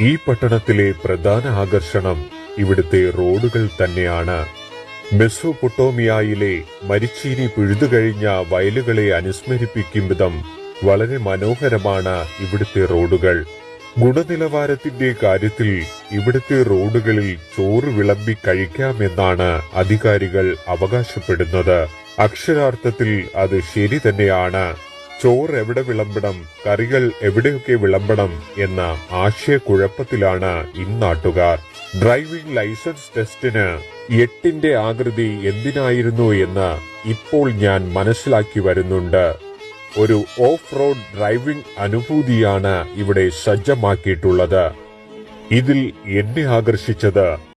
ഈ പട്ടണത്തിലെ പ്രധാന ആകർഷണം ഇവിടുത്തെ റോഡുകൾ തന്നെയാണ്. മെസ്സോപൊട്ടോമിയയിലെ മരിച്ചീനി പിഴുതുകഴിഞ്ഞ വയലുകളെ അനുസ്മരിപ്പിക്കും വിധം വളരെ മനോഹരമാണ് ഇവിടുത്തെ റോഡുകൾ. ഗുണനിലവാരത്തിന്റെ കാര്യത്തിൽ ഇവിടുത്തെ റോഡുകളിൽ ചോറ് വിളമ്പി കഴിക്കാമെന്നാണ് അധികാരികൾ അവകാശപ്പെടുന്നത്. അക്ഷരാർത്ഥത്തിൽ അത് ശരി തന്നെയാണ്. ചോറ് എവിടെ വിളമ്പണം? കറികൾ എവിടെയൊക്കെ വിളമ്പണം? എന്ന ആശയക്കുഴപ്പത്തിലാണ് ഇന്നാട്ടുകാർ. ഡ്രൈവിംഗ് ലൈസൻസ് ടെസ്റ്റിന് എട്ടിന്റെ ആകൃതി എന്തിനായിരുന്നു എന്ന് ഇപ്പോൾ ഞാൻ മനസ്സിലാക്കി വരുന്നുണ്ട്. ഒരു ഓഫ് റോഡ് ഡ്രൈവിംഗ് അനുഭൂതിയാണ് ഇവിടെ സജ്ജമാക്കിയിട്ടുള്ളത്. ഇതിൽ എന്നെ ആകർഷിച്ചത്